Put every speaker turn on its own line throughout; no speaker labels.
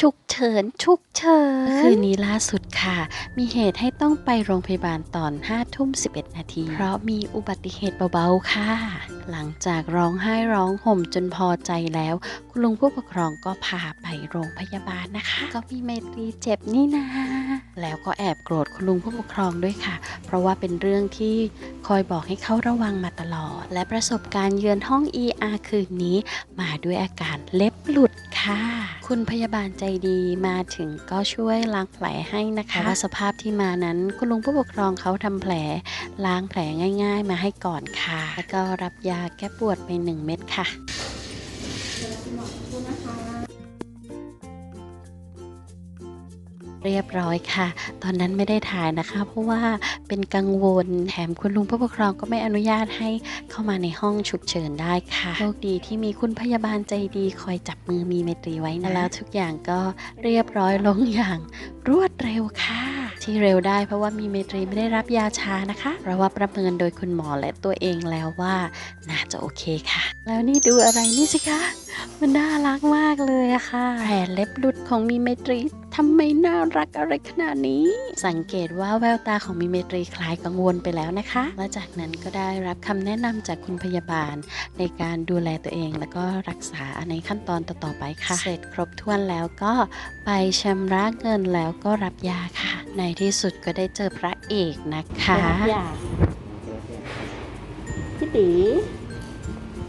ฉุกเฉินฉุกเฉินคืนนี้ล่าสุดค่ะ มีเหตุให้ต้องไปโรงพยาบาลตอน5ทุ่ม11 นาที เพราะมีอุบัติเหตุเบาๆค่ะ หลังจากร้องไห้ร้องห่มจนพอใจแล้ว คุณลุงผู้ปกครองก็พาไปโรงพยาบาลนะคะ ก็มีไมตรีเจ็บนี่นะ แล้วก็แอบโกรธคุณลุงผู้ปกครองด้วยค่ะ เพราะว่าเป็นเรื่องที่คอยบอกให้เขาระวังมาตลอด และประสบการณ์เยือนห้อง ER คืนนี้ มาด้วยอาการเล็บ หลุดค่ะ คุณพยาบาลใจดีมาถึงก็ช่วยล้างแผลให้นะคะว่าสภาพที่มานั้นคุณลุงผู้ปกครองเขาทำแผลล้างแผลง่าย ๆ มาให้ก่อนค่ะ แล้วก็รับยาแก้ปวดไป 1 เม็ดค่ะ เรียบร้อยค่ะ ตอนนั้นไม่ได้ถ่ายนะคะ เพราะว่าเป็นกังวลแถมคุณลุงผู้ปกครองก็ไม่อนุญาตให้เข้ามาในห้องฉุกเฉินได้ค่ะโชคดีที่มีคุณพยาบาลใจดีคอยจับมือมีไมตรีไว้นะแล้วทุกอย่างก็เรียบร้อยลงอย่างรวดเร็วค่ะ ที่เร็วได้เพราะว่ามีไมตรีไม่ได้รับยาชานะคะ เพราะว่าประเมินโดยคุณหมอและตัวเองแล้วว่าน่าจะโอเคค่ะ แล้วนี่ดูอะไรนี่สิคะมันน่ารักมากเลยอะค่ะแผลเล็บหลุดของมีเมตรี ทำไมน่ารักอะไรขนาดนี้ สังเกตว่าแววตาของมีเมตรีคล้ายกังวลไปแล้วนะคะ และจากนั้นก็ได้รับคำแนะนำจากคุณพยาบาล ในการดูแลตัวเอง แล้วก็รักษาในขั้นตอนต่อๆไปค่ะ เสร็จครบถ้วนแล้วก็ไปชำระเงินแล้วก็รับยาค่ะ ในที่สุดก็ได้เจอพระเอกนะคะ
อย่าพี่ตี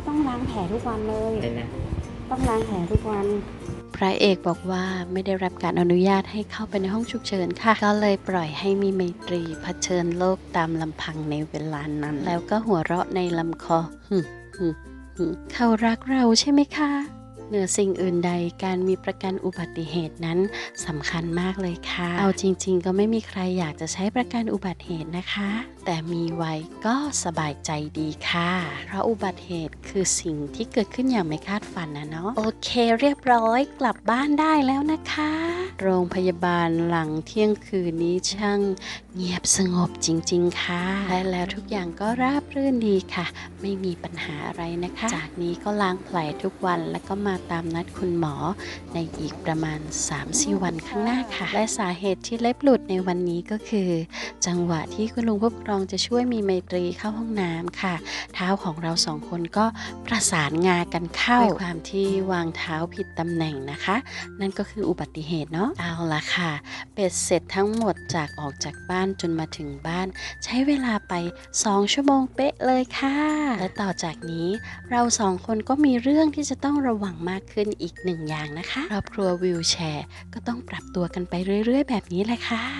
ต้องล้างแผลทุกวันเลย
เลยนะ
ต้องล้างแผลทุกวัน
พ ระเอกบอกว่าไม่ได้รับการอนุญาตให้เข้าไปในห้องฉุกเฉินค่ะ ก็เลยปล่อยให้มีไมตรีเผชิญโลกตามลำพังในเวลานั้น แล้วก็หัวเราะในลำคอเขารักเราใช่ไหมคะ เหนือสิ่งอื่นใดการมีประกันอุบัติเหตุนั้นสำคัญมากเลยค่ะ เอาจริง ๆ ก็ไม่มีใครอยากจะใช้ประกันอุบัติเหตุนะคะ แต่มีไว้ก็สบายใจดีค่ะ เพราะอุบัติเหตุคือสิ่งที่เกิดขึ้นอย่างไม่คาดฝันนะเนาะโอเคเรียบร้อยกลับบ้านได้แล้วนะคะ โรงพยาบาลหลังเที่ยงคืนนี้ช่างเงียบสงบจริง ๆ ค่ะและแล้วทุกอย่างก็ราบรื่นดีค่ะ ไม่มีปัญหาอะไรนะคะ จากนี้ก็ล้างแผลทุกวันแล้วก็มาตามนัดคุณหมอ ในอีกประมาณ 3-4 วันข้างหน้าค่ะ และสาเหตุที่เล็บหลุดในวันนี้ก็คือ จังหวะที่คุณลุงผู้ปกครองจะช่วยมีไมตรีเข้าห้องน้ำค่ะ เท้าของเราสองคนก็ประสานงากันเข้าด้วยความที่วางเท้าผิดตำแหน่งนะคะ นั่นก็คืออุบัติเหตุเนาะเอาละค่ะเป็ดเสร็จทั้งหมดจากออกจากบ้านจนมาถึงบ้าน ใช้เวลาไป 2 ชั่วโมงเป๊ะเลยค่ะ และต่อจากนี้เราสองคนก็มีเรื่องที่จะต้องระวังมากขึ้นอีกหนึ่งอย่างนะคะ ครอบครัววิวแชร์ ก็ต้องปรับตัวกันไปเรื่อย ๆ แบบนี้แหละค่ะ